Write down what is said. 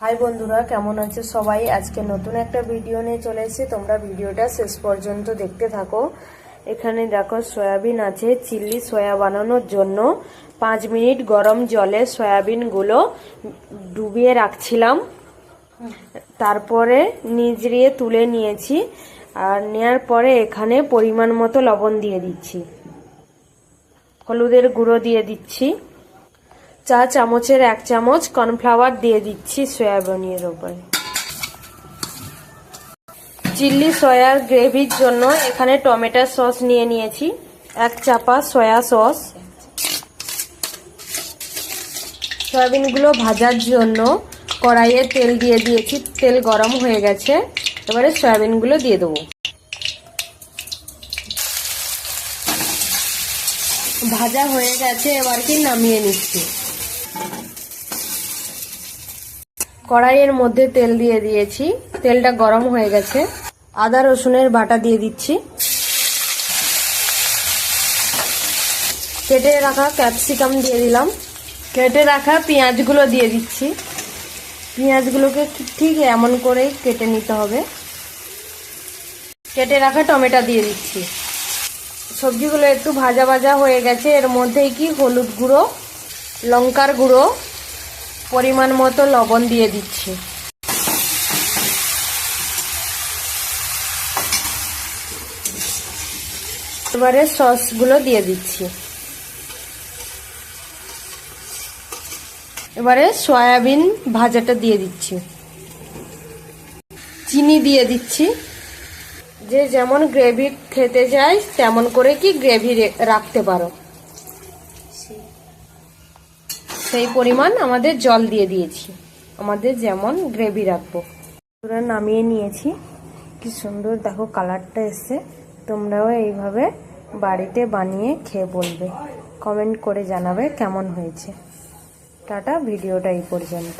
High বন্ধুরা, কেমন আছে সবাই? আজকে নতুন একটা ভিডিও নিয়ে চলে এসেছি। তোমরা ভিডিওটা শেষ পর্যন্ত দেখতে থাকো। এখানে দেখো, সয়াবিন আছে চিল্লি সয়া বানানোর জন্য। পাঁচ মিনিট গরম জলে সয়াবিনগুলো ডুবিয়ে রাখছিলাম। তারপরে নিজড়িয়ে তুলে নিয়েছি। আর নেওয়ার পরে এখানে পরিমাণ মতো লবণ দিয়ে দিচ্ছি। হলুদের গুঁড়ো দিয়ে দিচ্ছি। চা চামচের এক চামচ কর্নফ্লাওয়ার দিয়ে দিচ্ছি সয়াবিনের উপরে চিল্লি সয়ার গ্রেভির জন্য এখানে টমেটো সস নিয়ে নিয়েছি। এক চাপা সয়া সস। সয়াবিনগুলো ভাজার জন্য কড়াইয়ে তেল দিয়ে দিয়েছি। তেল গরম হয়ে গেছে। এবারে সয়াবিনগুলো দিয়ে দেবো। ভাজা হয়ে গেছে, এবার কি নামিয়ে নিচ্ছি? কড়াইয়ের মধ্যে তেল দিয়ে দিয়েছি। তেলটা গরম হয়ে গেছে। আদা রসুনের বাটা দিয়ে দিচ্ছি। কেটে রাখা ক্যাপসিকাম দিয়ে দিলাম। কেটে রাখা পেঁয়াজগুলো দিয়ে দিচ্ছি। পেঁয়াজগুলোকে ঠিক এমন করেই কেটে নিতে হবে। কেটে রাখা টমেটো দিয়ে দিচ্ছি। সবজিগুলো একটু ভাজা ভাজা হয়ে গেছে। এর মধ্যেই কি হলুদ গুঁড়ো, লঙ্কার গুঁড়ো পরিমাণ মতো লবণ দিয়ে দিচ্ছি। এবারে সসগুলো দিয়ে দিচ্ছি। এবারে সয়াবিন ভাজাটা দিয়ে দিচ্ছি। চিনি দিয়ে দিচ্ছি। যে যেমন গ্রেভি খেতে চাই তেমন করে কি গ্রেভি রাখতে পারো। সেই পরিমাণ আমাদের জল দিয়ে দিয়েছি। আমাদের যেমন গ্রেভি রাখব। পুরো নামিয়ে নিয়েছি। কি সুন্দর দেখো কালারটা এসছে। তোমরাও এইভাবে বাড়িতে বানিয়ে খেয়ে বলবে। কমেন্ট করে জানাবে কেমন হয়েছে। টাটা, ভিডিওটা এই পর্যন্ত।